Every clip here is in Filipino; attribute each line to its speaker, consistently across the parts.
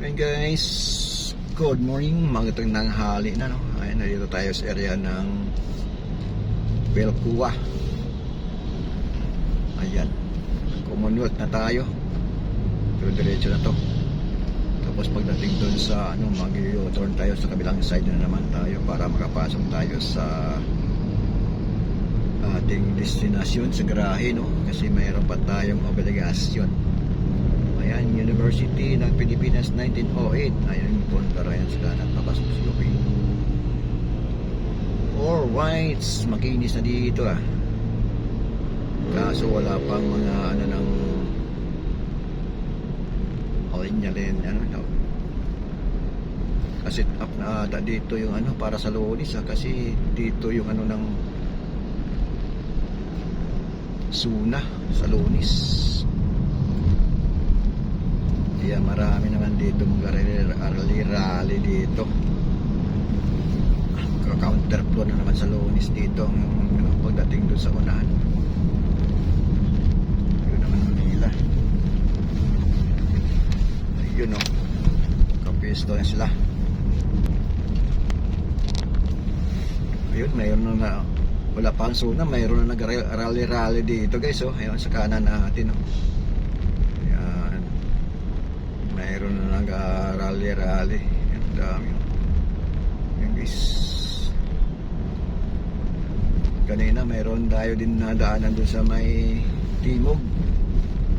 Speaker 1: Hey guys, good morning, magandang nanghali na no. Ayun, nandito tayo sa area ng Belcua. Ayan, Commonwealth na tayo. Pero diretso na to. Tapos pagdating doon sa ano, mag-turn tayo sa kabilang side na naman tayo para makapasok tayo sa ating destinasyon sa garahe no kasi mayroon pa tayong obligasyon Ayan, University ng Pilipinas 1908. Ayan yung kontara yan sila nagpapasuslupin. Alright, makinis na dito ah. Kaso wala pang mga ano ng alin-alin, ano no. Kasi up na ata dito yung ano para sa lunis ah, kasi dito yung ano ng Suna sa lunis. Kaya marami naman dito mga rally-rally dito. Counter flow na naman sa lunis dito ang ano, pagdating doon sa unahan. Yun naman Manila. Ayun o. Kapisto na sila. Ayun, mayroon na wala pa ang suna, mayroon na nag-rally-rally dito guys oh. Ayun, sa kanan natin oh. Mayroon na nag-rally-rally. Ang dami. Ayan guys. Kanina mayroon tayo din nadaanan doon sa may Timog.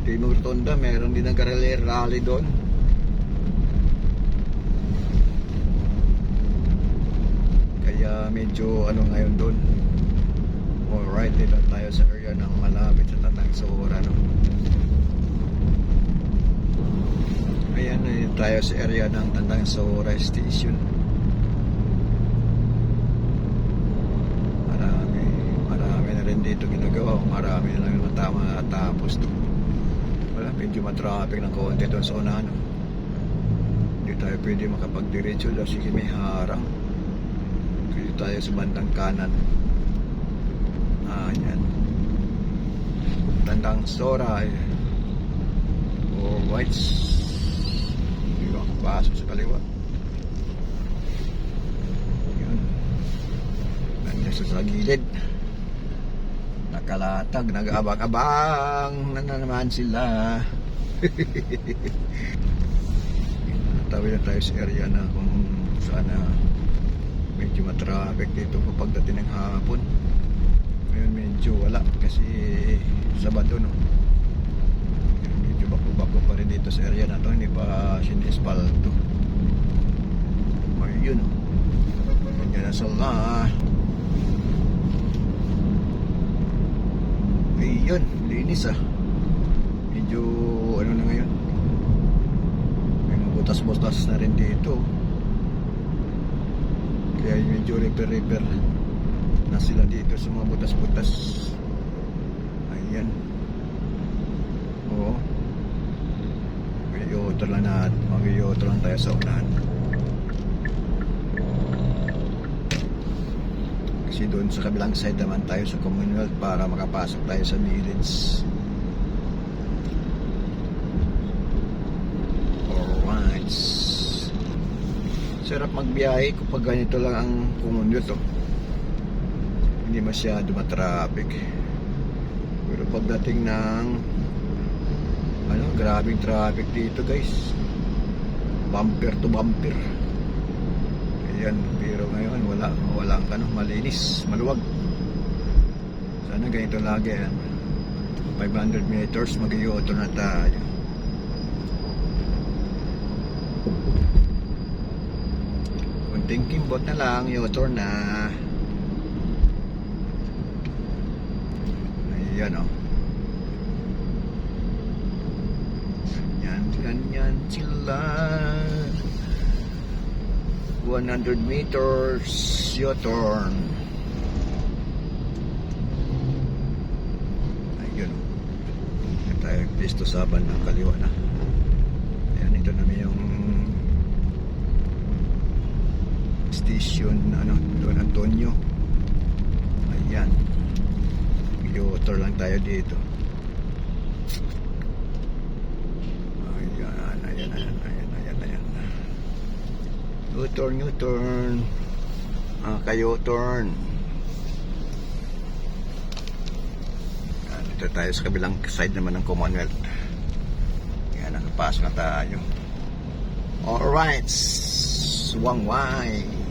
Speaker 1: Timog Rotonda, mayroon din nag-rally-rally doon. Kaya medyo ano ngayon doon. Alright, dito tayo sa area ng malapit sa Tatang Sora. No? Tayo sa area ng Tandang Sora Station. Marami, marami na rin dito ginagawa. Marami na lang yung tama tapos to. Wala, medyo matraffic ng konti doon sa unahan. No? Hindi tayo pwede makapagdiretso dahil sige may harang. Dito tayo sa bandang kanan. Ah, yan. Tandang Sora. eh. O whites. Paso sa kaliwa. Yun. Nandiyan sa, sa gilid. Nakalatag, nag-abang-abang na, na naman sila. Tawid na tayo sa area na kung sana medyo matraffic dito kapag dating ng hapon. Ngayon medyo wala kasi Sabado no. Bako-bako pa rin dito sa area na to, hindi pa sinispalto. Ayun no. Ganyan na sala. Ayun, linis ah. Medyo ano na ngayon. May butas-butas na rin dito. Kaya medyo repair-repair na sila dito sa mga butas-butas. Ayan. Oo. Mag-iotro lang na mag-iotro lang tayo sa unahan. Kasi doon sa kabilang side naman tayo sa Commonwealth para makapasok tayo sa village. Alright. Sarap magbiyahe kapag ganito lang ang Commonwealth. Oh hindi masyado matraffic pero pagdating ng ano grabing traffic dito guys. Bumper to bumper. Ayan pero ngayon wala walang ano malinis maluwag. Sana ganito lagi ah. 500 meters mag na tayo. Kunting kimbot na lang yotor na. Ayan o. Ganyan, ganyan sila. 100 meters, your turn. Ayun tayo pisto sa bandang kaliwa na. Ayan, ito namin yung station, ano, Don Antonio. Ayan. U-turn lang tayo dito. Ayan, ayan, ayan, ayan, ayan, ayan. U-turn, U-turn. Ah, kayo turn. Dito tayo sa kabilang side naman ng Commonwealth. Yan, nakapasok na tayo. Alright. Wangway.